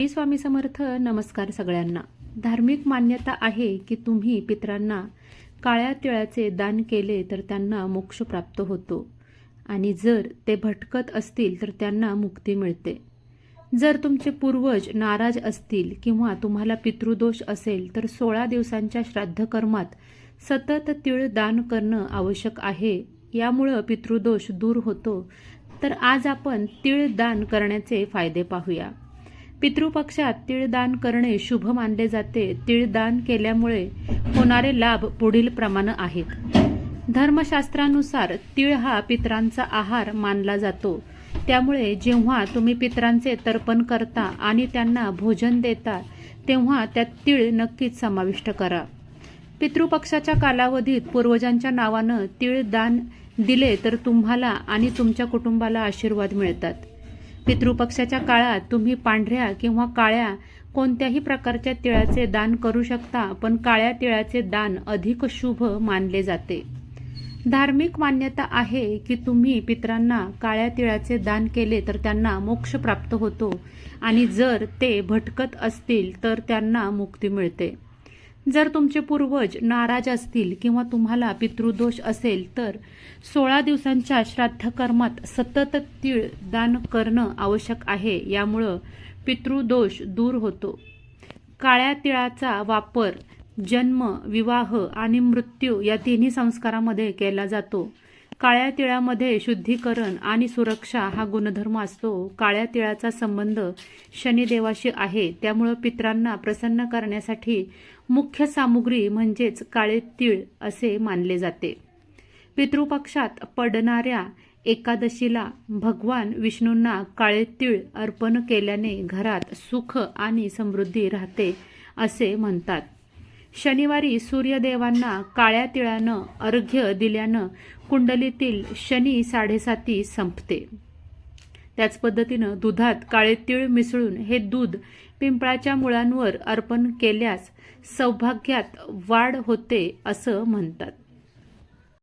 श्री स्वामी समर्थ नमस्कार सगळ्यांना. धार्मिक मान्यता आहे की तुम्ही पितरांना काळ्या तिळाचे दान केले तर त्यांना मोक्ष प्राप्त होतो. आणि जर ते भटकत असतील तर त्यांना मुक्ती मिळते. जर तुमचे पूर्वज नाराज असतील किंवा तुम्हाला पितृदोष असेल तर सोळा दिवसांच्या श्राद्ध कर्मात सतत तिळ दान करणं आवश्यक आहे. यामुळं पितृदोष दूर होतो. तर आज आपण तीळ दान करण्याचे फायदे पाहूया. पितृपक्षात तीळदान करणे शुभ मानले जाते. तिळदान केल्यामुळे होणारे लाभ पुढील प्रमाणे आहेत. धर्मशास्त्रानुसार तीळ हा पितरांचा आहार मानला जातो. त्यामुळे जेव्हा तुम्ही पितरांचे तर्पण करता आणि त्यांना भोजन देता तेव्हा त्यात तीळ नक्कीच समाविष्ट करा. पितृपक्षाच्या कालावधीत पूर्वजांच्या नावानं तीळ दान दिले तर तुम्हाला आणि तुमच्या कुटुंबाला आशीर्वाद मिळतात. पितृपक्षाच्या काळात तुम्ही पांढऱ्या किंवा काळ्या कोणत्याही प्रकारच्या तिळाचे दान करू शकता पण काळ्या तिळाचे दान अधिक शुभ मानले जाते. धार्मिक मान्यता आहे की तुम्ही पितरांना काळ्या तिळाचे दान केले तर त्यांना मोक्ष प्राप्त होतो आणि जर ते भटकत असतील तर त्यांना मुक्ती मिळते. जर तुमचे पूर्वज नाराज असतील किंवा तुम्हाला पितृदोष असेल तर सोळा दिवसांच्या श्राद्धकर्मात सतत तीळ दान करणं आवश्यक आहे. यामुळं पितृदोष दूर होतो. काळ्या तिळाचा वापर जन्म विवाह आणि मृत्यू या तिन्ही संस्कारामध्ये केला जातो. काळ्या तिळामध्ये शुद्धीकरण आणि सुरक्षा हा गुणधर्म असतो. काळ्या तिळाचा संबंध शनिदेवाशी आहे. त्यामुळं पित्रांना प्रसन्न करण्यासाठी मुख्य सामुग्री म्हणजेच काळे तिळ असे मानले जाते. पितृपक्षात पडणाऱ्या एकादशीला भगवान विष्णूंना काळे तिळ अर्पण केल्याने घरात सुख आणि समृद्धी राहते असे म्हणतात. शनिवारी सूर्यदेवांना काळ्या तिळानं अर्घ्य दिल्यानं कुंडलीतील शनी साडेसाती संपते. त्याच पद्धतीनं दुधात काळे तीळ मिसळून हे दूध पिंपळाच्या मुळांवर अर्पण केल्यास सौभाग्यात वाढ होते असं म्हणतात.